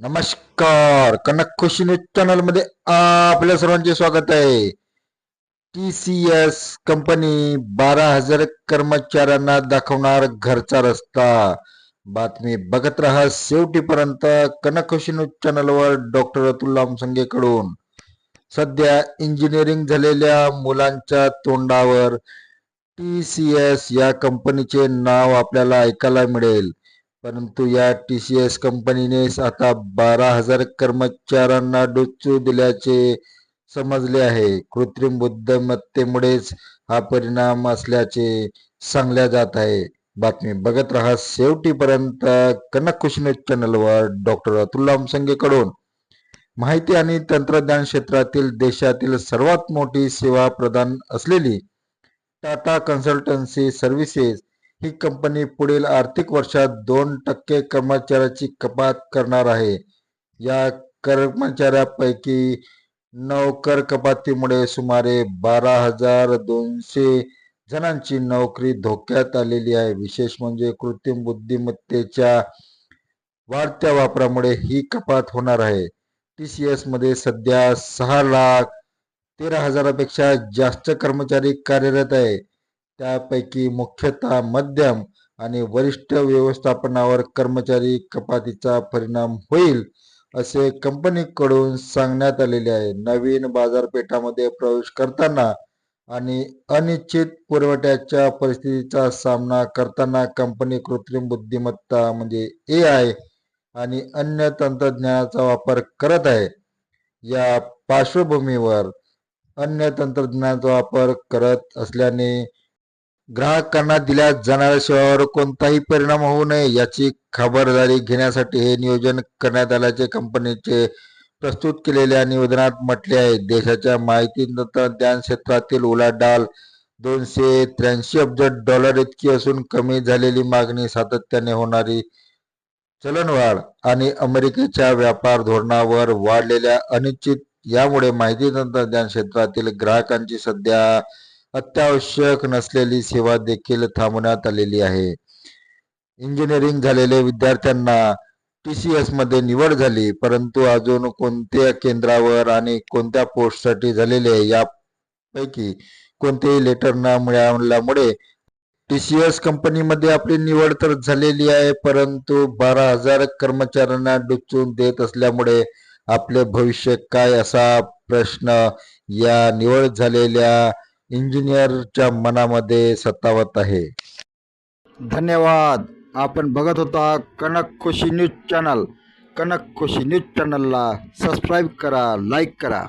नमस्कार. कनक खुशी न्यूज चॅनलमध्ये आपल्या सर्वांचे स्वागत आहे. टी सी एस कंपनी बारा हजार कर्मचाऱ्यांना दाखवणार घरचा रस्ता. बातमी बघत राहा शेवटीपर्यंत कनक खुशी न्यूज चॅनलवर डॉक्टर अतुल लामसंगे कडून सध्या इंजिनिअरिंग झालेल्या मुलांच्या तोंडावर टी सी एस या कंपनीचे नाव आपल्याला ऐकायला मिळेल. परंतु या टी सी एस कंपनीने आता बारा हजार कर्मचाऱ्यांना डोचू दिल्याचे समजले आहे. कृत्रिम बुद्धिमत्तेमुळेच हा परिणाम असल्याचे सांगल्या जात आहे. बातमी बघत राहा शेवटीपर्यंत कनक खुशी न्यूज चॅनलवर डॉक्टर अतुलकडून माहिती आणि तंत्रज्ञान क्षेत्रातील देशातील सर्वात मोठी सेवा प्रदान असलेली टाटा कन्सल्टन्सी सर्व्हिसेस ही कंपनी पुढील आर्थिक वर्षात दोन टक्के कर्मचाऱ्याची कपात करणार आहे. या कर्मचाऱ्यापैकी नोकर कपातीमुळे सुमारे बारा हजार दोनशे जणांची नोकरी धोक्यात आलेली आहे. विशेष म्हणजे कृत्रिम बुद्धिमत्तेच्या वाढत्या वापरामुळे ही कपात होणार आहे. टी सी एसमध्ये सध्या सहा लाख तेरा हजारापेक्षा जास्त कर्मचारी कार्यरत आहे. त्यापैकी मुख्यतः मध्यम आणि वरिष्ठ व्यवस्थापनावर कर्मचारी कपातीचा परिणाम होईल असे कंपनीकडून सांगण्यात आलेले आहे. नवीन बाजारपेठामध्ये प्रवेश करताना आणि अनिश्चित पुरवठ्याच्या परिस्थितीचा सामना करताना कंपनी कृत्रिम बुद्धिमत्ता म्हणजे ए आय आणि अन्य तंत्रज्ञानाचा वापर करत आहे. या पार्श्वभूमीवर अन्य तंत्रज्ञानाचा वापर करत असल्याने ग्राहकांना दिल्या जाणाऱ्या सेवावर कोणताही परिणाम होऊ नये याची खबरदारी घेण्यासाठी हे नियोजन करण्यात आल्याचे कंपनीचे प्रस्तुत केलेल्या निवेदनात म्हटले आहे. देशाच्या माहिती तंत्रज्ञान क्षेत्रातील उलाढाल दोनशे त्र्याऐंशी अब्ज डॉलर इतकी असून कमी झालेली मागणी सातत्याने होणारी चलनवाढ आणि अमेरिकेच्या व्यापार धोरणावर वाढलेल्या अनिश्चित यामुळे माहिती तंत्रज्ञान क्षेत्रातील ग्राहकांची सध्या अत्यावश्यक नसलेली सेवा देखील थांबवण्यात आलेली आहे. इंजिनिअरिंग झालेल्या विद्यार्थ्यांना टी सी एसमध्ये निवड झाली परंतु अजून कोणत्या केंद्रावर आणि कोणत्या पोस्टसाठी झालेले आहे यापैकी कोणतेही लेटर न मिळाल्यामुळे टी सी एस कंपनीमध्ये आपली निवड तर झालेली आहे परंतु बारा हजार कर्मचाऱ्यांना डुचून देत असल्यामुळे आपले भविष्य काय असा प्रश्न या निवड झालेल्या इंजिनियरच्या मनामध्ये सतावत आहे. धन्यवाद. आपण बघत होता Kanak Khushi news channel. Kanak Khushi news चॅनलला सबस्क्राईब करा लाईक करा.